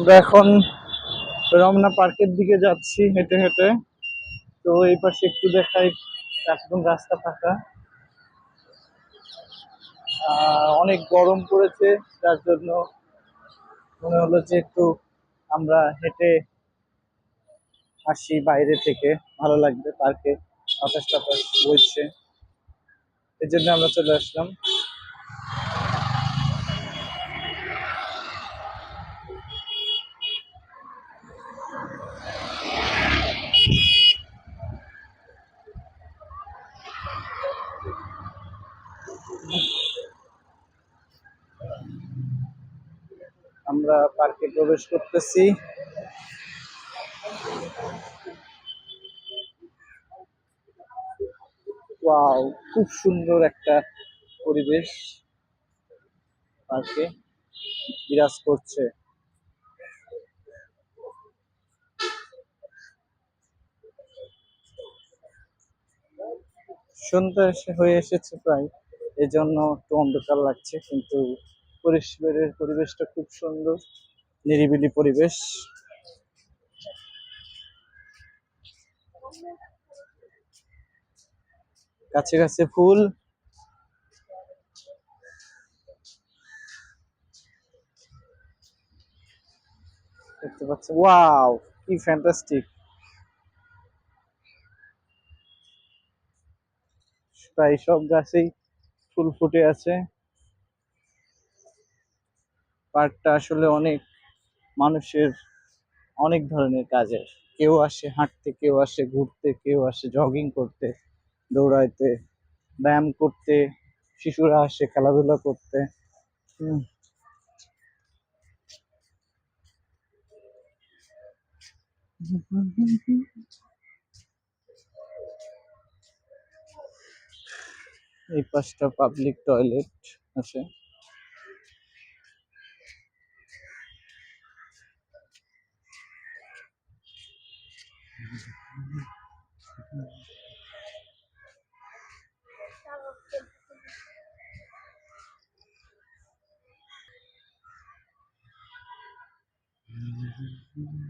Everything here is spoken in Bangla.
আমরা এখন রমনা পার্কের দিকে যাচ্ছি হেঁটে হেঁটে। তো এই পাশে একটু দেখাই একদম রাস্তা ফাঁকা। অনেক গরম পড়েছে, যার জন্য মনে হলো যে একটু আমরা হেঁটে আসি বাইরে থেকে। ভালো লাগবে, পার্কে বাতাস টাতাস বইছে। এই জন্য আমরা চলে আসলাম। আমরা পার্কে প্রবেশ করতেছি। ওয়াও খুব সুন্দর একটা পরিবেশ পার্কে বিরাজ করছে। সন্ধ্যা হয়ে এসেছে প্রায়। এই জন্য একটু অন্ধকার লাগছে, কিন্তু পরিবেশের পরিবেশটা খুব সুন্দর, নিরিবিলি পরিবেশ। কাছে কাছে ফুল। দেখতে পাচ্ছি ওয়াও, কি ফ্যান্টাস্টিক। প্রায় সব গাছেই ফুল ফুটে আছে। পার্কটা আসলে অনেক মানুষের অনেক ধরনের কাজের। কেউ আসে হাঁটতে কেউ আসে ঘুরতে কেউ আসে জগিং করতে দৌড়াইতে ব্যায়াম করতে শিশুরা আসে খেলাধুলা করতে। হুম, এই পাঁচটা পাবলিক টয়লেট আছে Mm-hmm.